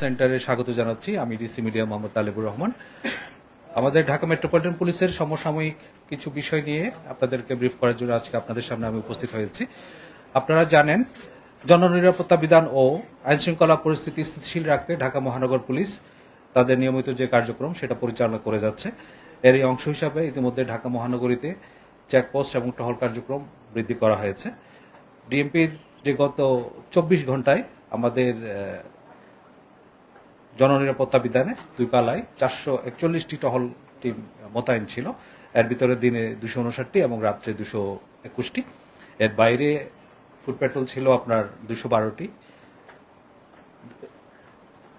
সেন্টারে স্বাগত জানাচ্ছি। আমি ডিসি মিডিয়া মোহাম্মদ তালেবুর রহমান। আমাদের ঢাকা মেট্রোপলিটন পুলিশের সমসাময়িক কিছু বিষয় নিয়ে আপনাদেরকে ব্রিফ করার জন্য আজকে আপনাদের সামনে আমি উপস্থিত হয়েছি। আপনারা জানেন, জননিরাপত্তা বিধান ও আইন শৃঙ্খলা পরিস্থিতি স্থিতিশীল রাখতে ঢাকা মহানগর পুলিশ তাদের নিয়মিত যে কার্যক্রম সেটা পরিচালনা করে যাচ্ছে। এরই অংশ হিসাবে ইতিমধ্যে ঢাকা মহানগরীতে চেকপোস্ট এবং টহল কার্যক্রম বৃদ্ধি করা হয়েছে। ডিএমপির যে গত চব্বিশ ঘন্টায় আমাদের জননিরাপত্তা বিধানে দুই পালায় চারশো একচল্লিশটি টহল টিম মোতায়েন ছিল। এর ভিতরে দিনে দুশো উনষাটটি এবং রাত্রে দুশো একুশটি। এর বাইরে ফুড পেট্রোল ছিল আপনার দুশো বারোটি।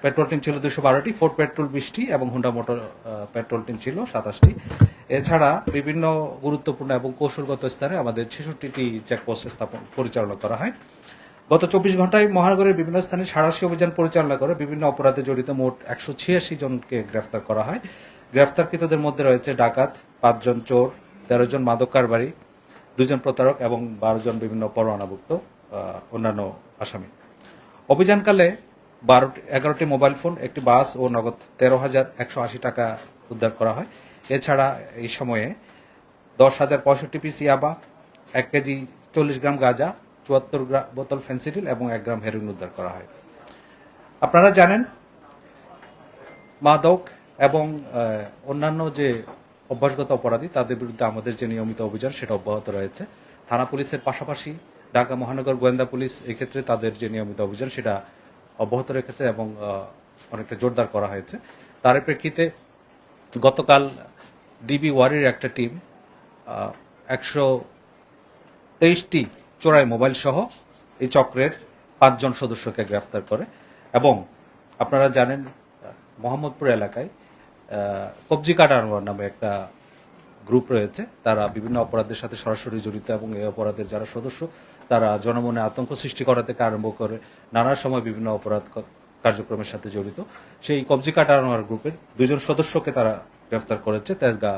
পেট্রোল টিম ছিল দুশো বারোটি ফোর্ড পেট্রোল বিশটি এবং হুন্ডা মোটর পেট্রোল টিম ছিল সাতাশটি। এছাড়া বিভিন্ন গুরুত্বপূর্ণ এবং কৌশলগত স্থানে আমাদের ছেষট্টিটি চেকপোস্ট স্থাপন পরিচালনা করা হয়। গত চব্বিশ ঘন্টায় মহানগরের বিভিন্ন স্থানে সাড়াশি অভিযান পরিচালনা করে বিভিন্ন অপরাধে জড়িত মোট একশো ছিয়াশি জনকে গ্রেফতার করা হয়। গ্রেফতারকৃতদের মধ্যে রয়েছে ডাকাত, পাঁচজন চোর, তেরো জন মাদক কারবারি, দুজন প্রতারক এবং বারো জন বিভিন্ন পরোয়ানাভুক্ত অন্যান্য আসামি। অভিযানকালে বারোটি, এগারোটি মোবাইল ফোন, একটি বাস ও নগদ তেরো হাজার একশো আশি টাকা উদ্ধার করা হয়। এছাড়া এই সময়ে দশ হাজার পঁয়ষট্টি পিস ইয়াবা, এক কেজি চল্লিশ গ্রাম গাঁজা চুয়াত্তর বোতল ফেন্সিডিল এবং এক গ্রাম হেরোইন উদ্ধার করা হয়। আপনারা জানেন মাদক এবং অন্যান্য যে অভ্যাসগত অপরাধী, তাদের বিরুদ্ধে আমাদের যে নিয়মিত অভিযান, সেটা অব্যাহত রয়েছে। থানা পুলিশের পাশাপাশি ঢাকা মহানগর গোয়েন্দা পুলিশ এক্ষেত্রে তাদের যে নিয়মিত অভিযান, সেটা অব্যাহত রেখেছে এবং অনেকটা জোরদার করা হয়েছে। তার প্রেক্ষিতে গতকাল ডিবি ওয়ারির একটা টিম একশো তেইশটি চোরাই মোবাইল সহ এই চক্রের পাঁচজন সদস্যকে গ্রেফতার করে এবং আপনারা জানেন, মোহাম্মদপুর এলাকায় কবজি কাটানোর নামে একটা গ্রুপ রয়েছে। তারা বিভিন্ন অপরাধের সাথে সরাসরি জড়িত এবং এই অপরাধের যারা সদস্য, তারা জনমনে আতঙ্ক সৃষ্টি করা থেকে আরম্ভ করে নানা সময় বিভিন্ন অপরাধ কার্যক্রমের সাথে জড়িত। সেই কবজি কাটানোর গ্রুপের দুজন সদস্যকে তারা গ্রেফতার করেছে তেজগা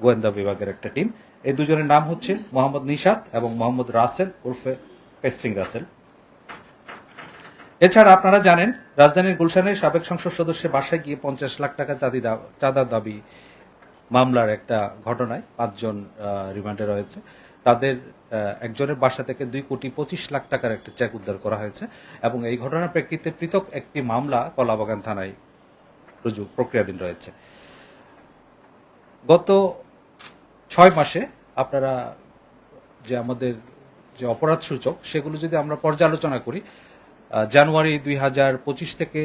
গোয়েন্দা বিভাগের একটা টিম। এই দুজনের নাম হচ্ছে মোহাম্মদ নিশাত এবং মোহাম্মদ রাসেল উর্ফে পেস্টিং রাসেল। এছাড়া আপনারা জানেন, রাজধানীর গুলশানের সাবেক সংসদ সদস্যের বাসায় গিয়ে পঞ্চাশ লাখ টাকা চাঁদি চাঁদা দাবি মামলার একটা ঘটনায় পাঁচজন রিমান্ডে রয়েছে। তাদের একজনের বাসা থেকে দুই কোটি পঁচিশ লাখ টাকার একটা চেক উদ্ধার করা হয়েছে এবং এই ঘটনার প্রেক্ষিতে পৃথক একটি মামলা কলাবাগান থানায় রুজু প্রক্রিয়াধীন রয়েছে। গত ছয় মাসে আপনারা যে আমাদের যে অপরাধ সূচক, সেগুলো যদি আমরা পর্যালোচনা করি জানুয়ারি দুই হাজার পঁচিশ থেকে